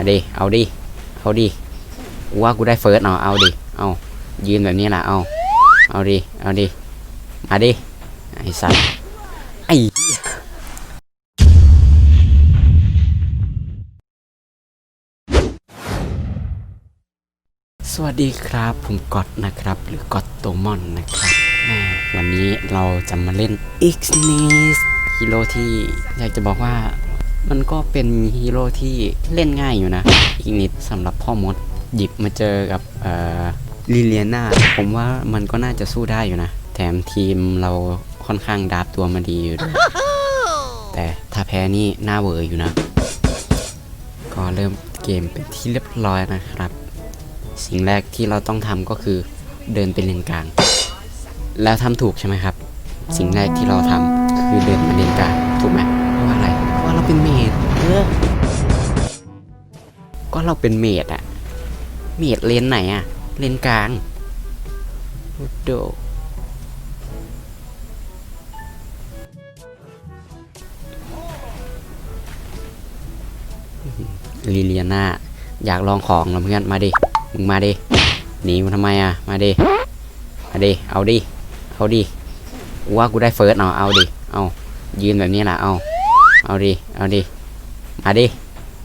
เอาดิเอาดิ เอาดิกูว่ากูได้เฟิร์สเอาะเอาดิ เอา ยืนแบบนี้แหละเอา เอาดิ เอาดิ มาดิ ไอ้สัสไอ้สวัสดีครับ ผมก๊อตนะครับ หรือก๊อตโตมอนนะครับแม่วันนี้เราจะมาเล่น X n e s ฮีโร่ที่อยากจะบอกว่า มันก็เป็นฮีโร่ที่เล่นง่ายอยู่นะ อีกนิดสำหรับพ่อมด หยิบมาเจอกับเอ่อลิเลียนาผมว่ามันก็น่าจะสู้ได้อยู่นะ แถมทีมเราค่อนข้างดับตัวมาดีอยู่ด้วยแต่ถ้าแพ้นี่น่าเวอร์อยู่นะ ก็เริ่มเกมเป็นที่เรียบร้อยนะครับ สิ่งแรกที่เราต้องทำก็คือเดินเป็นเลนกลาง แล้วทำถูกใช่ไหมครับ สิ่งแรกที่เราทำคือเดินเป็นเลนกลางถูกไหม เพราะว่าอะไรเพราะว่าเราเป็นเมดเออก็เราเป็นเมดอะเมดเลนไหนอะเลนกลางโอ้โดลิเลียนาอยากลองของแล้วเพื่อนมาดิ มึงมาดิ หนีมันทำไมอะมาดิ มาดิ เอาดิ เอาดิกูว่ากูได้เฟิร์สเอา เอาดิ เอา ยืนแบบนี้แหละเอา เอาดิ เอาดิ มาดิ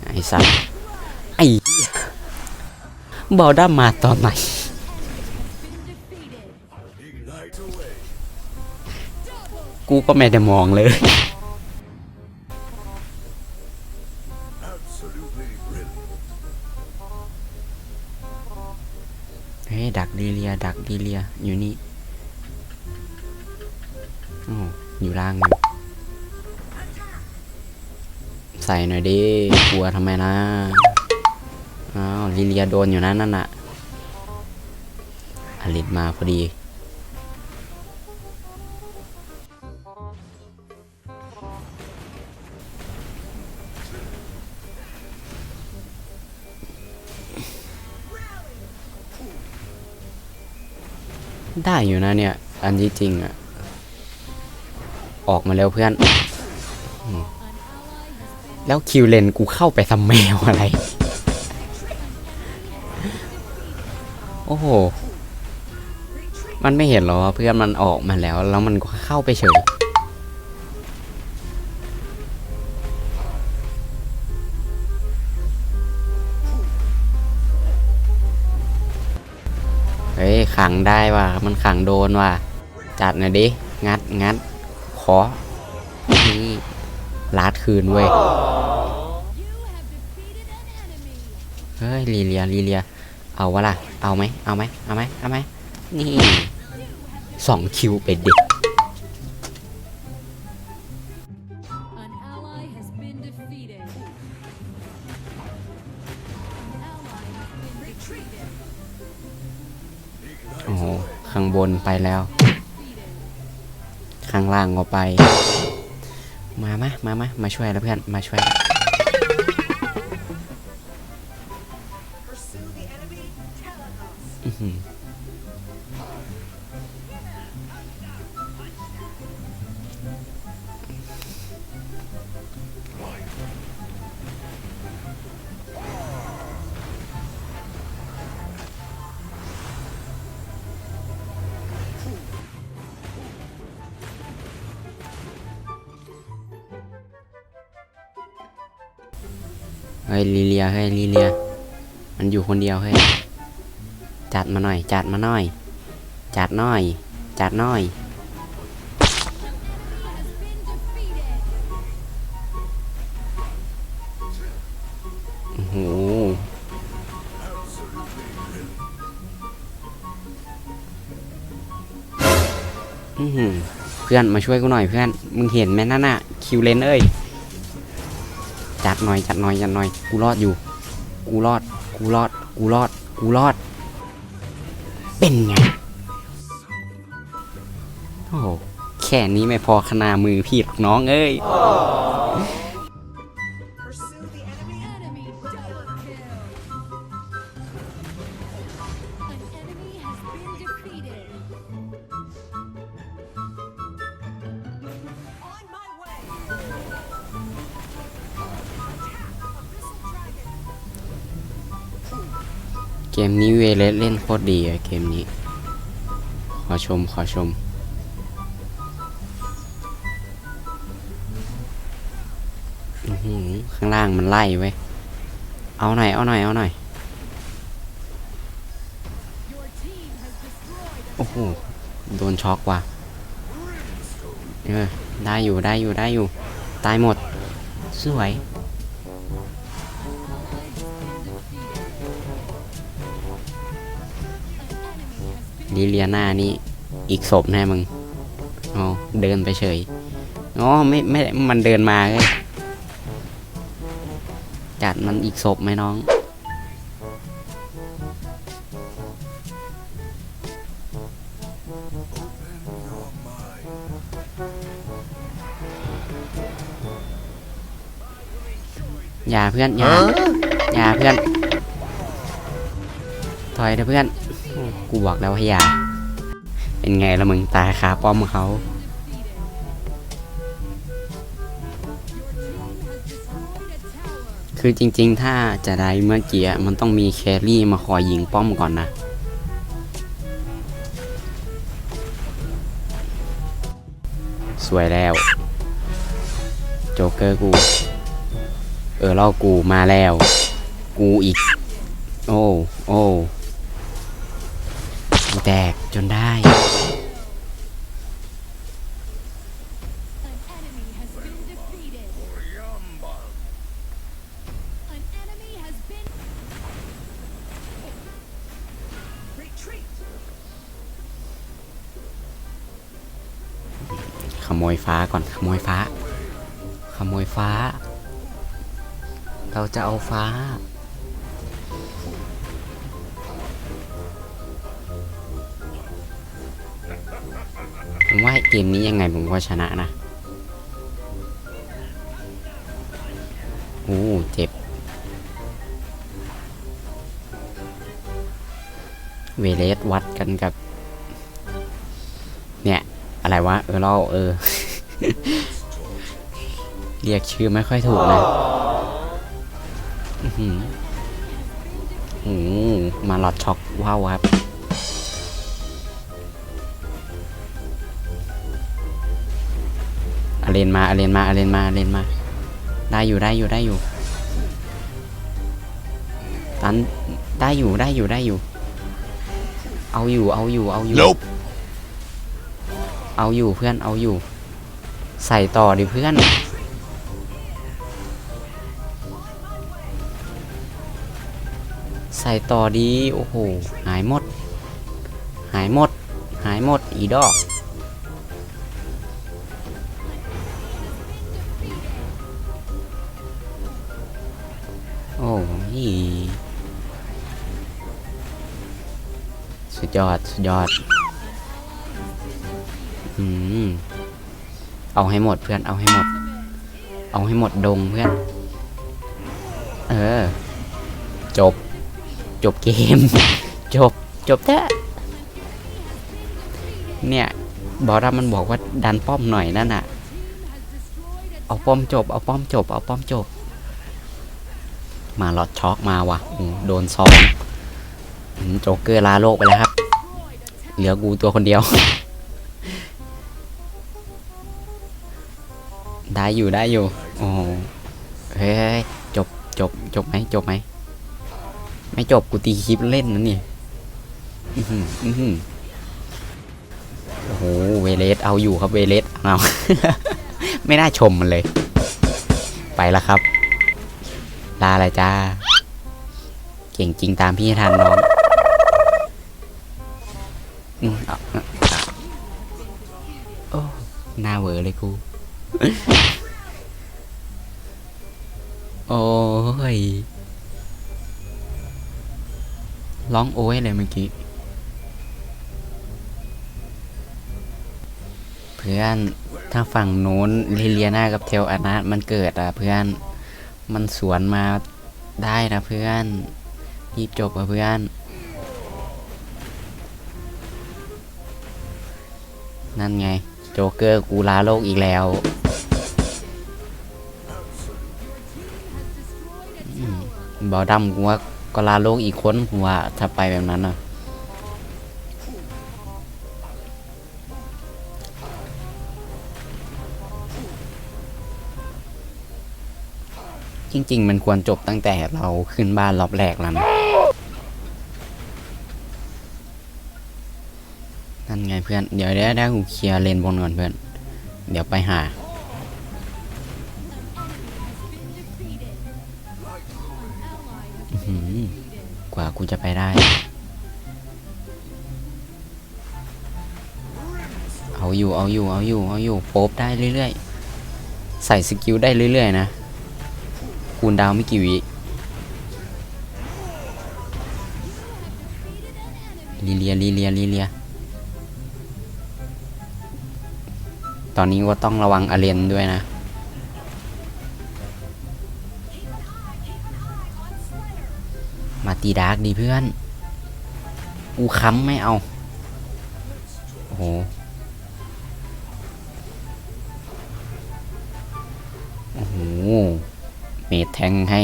ไอ้สัสไอ้บอลด้ามาตอนไหนกูก็ไม่ได้มองเลยเฮ้ยดักดีเลีย ดักดีเลีย อยู่นี่โอ้อยู่ล่างอยู่ ใส่หน่อยดิกลัวทำไมนะอ้าวลิเลียโดนอยู่นะนั่นน่ะอลิตมาพอดี ได้อยู่นะเนี่ย อันที่จริงอะออกมาแล้วเพื่อน แล้วคิวเลนกูเข้าไปทำแมวอะไร โอ้โห มันไม่เห็นหรอว่าเพื่อนมันออกมาแล้ว แล้วมันก็เข้าไปเฉย เฮ้ยขังได้ว่ะ มันขังโดนว่ะ จัดหน่อยดิ งัดงัดขอ ลาดคืนเว้ยเฮ้ยลีเลียลีเลียเอาวะล่ะ เอาไหมเอาไหมเอาไหมเอาไหมนี่สองคิวไปดิโอ้โห ข้างบนไปแล้ว ข้างล่างก็ไป มามะมามะมาช่วยแล้วเพื่อน มาช่วย เฮ้ยลีเลียเฮ้ยลีเลีย มันอยู่คนเดียวเฮ้ยจัดมาหน่อย จัดมาหน่อย จัดหน่อย จัดหน่อย โอ้โหเพื่อนมาช่วยกูหน่อยเพื่อน มึงเห็นไหมนั่นน่ะ คิวเลนเอ้ย ดหน่อยจัดหน่อยจัดหน่อยกูรอดอยู่ กูรอด กูรอด กูรอด กูรอด เป็นไงโอ้โหแค่นี้ไม่พอขนามือพี่หรอกน้องเอ้ย เกมนี้เวเลสเล่นโคตรดีอะเกมนี้ ขอชม ขอชม ข้างล่างมันไล่ไว้ยเอาหน่อย เอาหน่อย เอาหน่อย โอ้โห โดนช็อกว่ะ เออ ได้อยู่ ได้อยู่ ได้อยู่ ตายหมด สวย ลิเลียนานี่อีกศพแน่มึงอ๋อเดินไปเฉยอ๋อไม่ไม่มันเดินมาเลยจัดมันอีกศพไหมน้องอย่าเพื่อนอย่าอย่าเพื่อน ถอยเถอะเพื่อน กูบอกแล้วให้อย่า เป็นไงละมึงตายคาป้อมเขา คือจริงๆ ถ้าจะได้เมื่อกี้มันต้องมีแครี่มาคอยยิงป้อมก่อนนะสวยแล้ว โจ๊กเกอร์กู เออเล่ากูมาแล้ว กูอีก โอ้ โอ้ แตกจนได้ ขโมยฟ้าก่อน ขโมยฟ้า ขโมยฟ้า เราจะเอาฟ้า ผมว่าเกมนี้ยังไงผมก็ชนะนะโอ้เจ็บ เวเลสวัดกันกับ เนี่ย อะไรวะ เออเล่าเออ เรียกชื่อไม่ค่อยถูกเลยอื้อหือโอ้โหมาหลอดช็อกว้าวครับ เลนมาอาเลนมาอาเลนมาอาเลนมา ได้อยู่ได้อยู่ได้อยู่ ตันได้อยู่ได้อยู่ได้อยู่ เอาอยู่เอาอยู่เอาอยู่ Nope. เอาอยู่เพื่อนเอาอยู่ ใส่ต่อดิเพื่อนใส่ต่อดี โอ้โห หายหมด หายหมด หายหมด อีดอก ยอดสุดยอด อืม เอาให้หมดเพื่อน เอาให้หมด เอาให้หมดดงเพื่อน เออ จบ จบเกม จบ จบแท้เนี่ย บอรามันบอกว่าดันป้อมหน่อยนั่นน่ะ เอาป้อมจบ เอาป้อมจบ เอาป้อมจบ มาหลอดช็อกมาว่ะอืมโดนซ้อมโจ๊กเกอร์ลาโลกไปแล้วครับ เหลือกูตัวคนเดียว ได้อยู่ได้อยู่ โอ้โหเฮ้ยจบจบจบไหมจบไหม ไม่จบกูตีคลิปเล่นนะนี่อื้อหืออือหือโอ้โหเวเลสเอาอยู่ครับเวเลสเอาไม่น่าชมมันเลย ไปล้วครับ ลาอะไรจ้า เก่งจริงตามพี่ทันน้อง อืมเอาเอาโอ้หน้าเวอเลยกู โอ้ย ร้องโอ้ยเลยเมื่อกี้ เพื่อน ถ้าฝั่งโน้นลิเลียนากับเทลอานามันเกิดอะเพื่อน มันสวนมาได้นะเพื่อน รีบจบอะเพื่อน นั่นไง โจเกอร์กูลาโลกอีกแล้ว บอดำกูว่าก็ลาโลกอีกคนผมว่าถ้าไปแบบนั้นนะจริง ๆ มันควรจบตั้งแต่เราขึ้นบ้านรอบแรกแล้วนะ นั่นไงเพื่อน เดี๋ยวได้ได้กูเคลียร์เลนบนก่อนเพื่อน เดี๋ยวไปหาือกว่ากูจะไปได้ เอาอยู่ เอาอยู่ เอาอยู่ เอาอยู่โป๊บได้เรื่อยๆ ใส่สกิลได้เรื่อยๆนะ คูณดาวไม่กี่วิลีเลียลีเลียลีเลีย ตอนนี้ก็ต้องระวังอเรนด้วยนะ มาตีดาร์กดีเพื่อน อูค้ำไม่เอา โอ้โห โอ้โห เมดแทงให้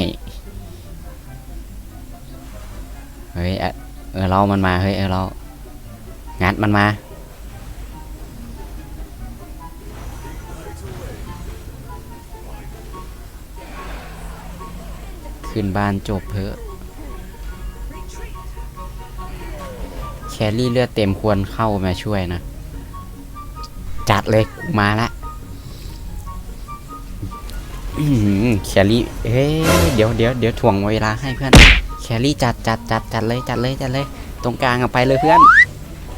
เฮ้ยอะเออเรามันมา เฮ้ย เออเรา งัดมันมา ขึ้นบ้านจบเพอะแครี่เลือดเต็มควรเข้ามาช่วยนะ จัดเลยมาละแครี่เฮ้ยเดี๋ยวเดี๋ยวเดี๋ยวถ่วงเวลาให้เพื่อน แครี่จัดจัดจัดจัดเลยจัดเลยจัดเลย ตรงกลางเอาไปเลยเพื่อน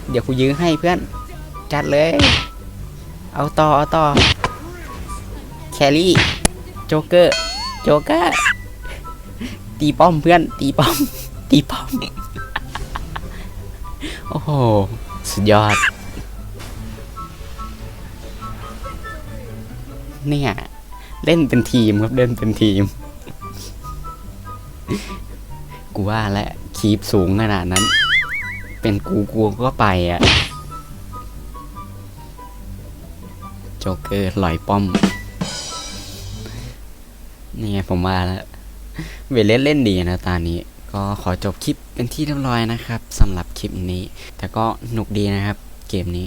เดี๋ยวกูยื้อให้เพื่อน จัดเลย เอาต่อเอาต่อแครี่โจ๊กเกอร์โจ๊กเกอร์ ตีป้อมเพื่อน ตีป้อม ตีป้อม โอ้โห สุดยอด เนี่ย เล่นเป็นทีมครับ เล่นเป็นทีม กูว่าแล้วคีบสูงขนาดนั้น เป็นกูกูก็ไปอะ โจเกอร์ลอยป้อม นี่ไงผมว่าแล้ว เวเลสเล่นดีนะตานี้ ก็ขอจบคลิปเป็นที่เรียบร้อยนะครับสำหรับคลิปนี้ แต่ก็หนุกดีนะครับ เกมนี้